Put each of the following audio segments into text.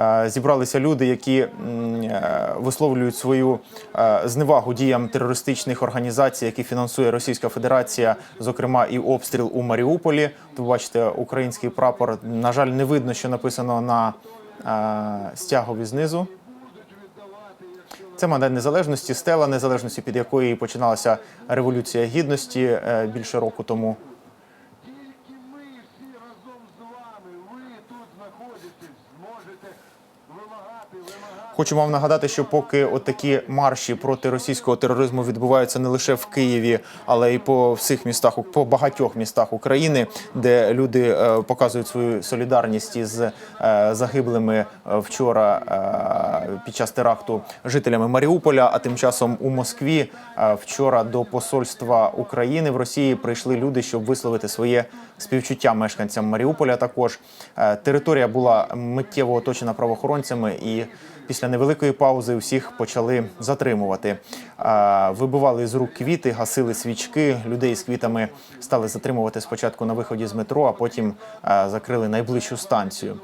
е, зібралися люди, які е, висловлюють свою е, зневагу діям терористичних організацій, які фінансує Російська Федерація, зокрема і обстріл у Маріуполі. То бачите, український прапор. На жаль, не видно, що написано на стягові знизу. Це Майдан Незалежності, стела незалежності, під якої починалася революція гідності більше року тому. Зможете. Хочу вам нагадати, що поки отакі марші проти російського тероризму відбуваються не лише в Києві, але й по всіх містах, по багатьох містах України, де люди е, показують свою солідарність із е, загиблими е, вчора під час теракту жителями Маріуполя. А тим часом у Москві вчора до посольства України в Росії прийшли люди, щоб висловити своє співчуття мешканцям Маріуполя. Також територія була миттєво оточена правоохоронцями, і після невеликої паузи всіх почали затримувати. Вибивали з рук квіти, гасили свічки. Людей з квітами стали затримувати спочатку на виході з метро, а потім закрили найближчу станцію.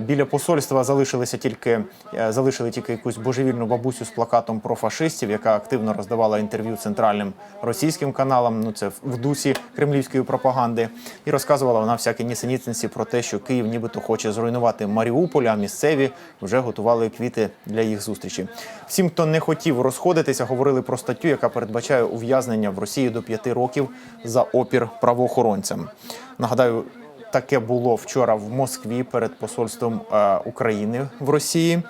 Біля посольства залишилися тільки е, залишили тільки якусь божевільну бабусю з плакатом про фашистів, яка активно роздавала інтерв'ю центральним російським каналам. Ну це в дусі кремлівської пропаганди, і розказувала вона всякі нісенітниці про те, що Київ нібито хоче зруйнувати Маріуполь, а місцеві вже готували квіти для їх зустрічі. Всім, хто не хотів розходитися, говорили про статтю, яка передбачає ув'язнення в Росії до п'яти років за опір правоохоронцям. Нагадаю. Таке було вчора в Москві перед посольством е, України в Росії. Е,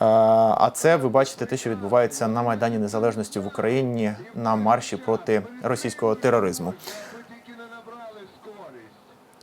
А це ви бачите те, що відбувається на Майдані Незалежності в Україні на марші проти російського тероризму.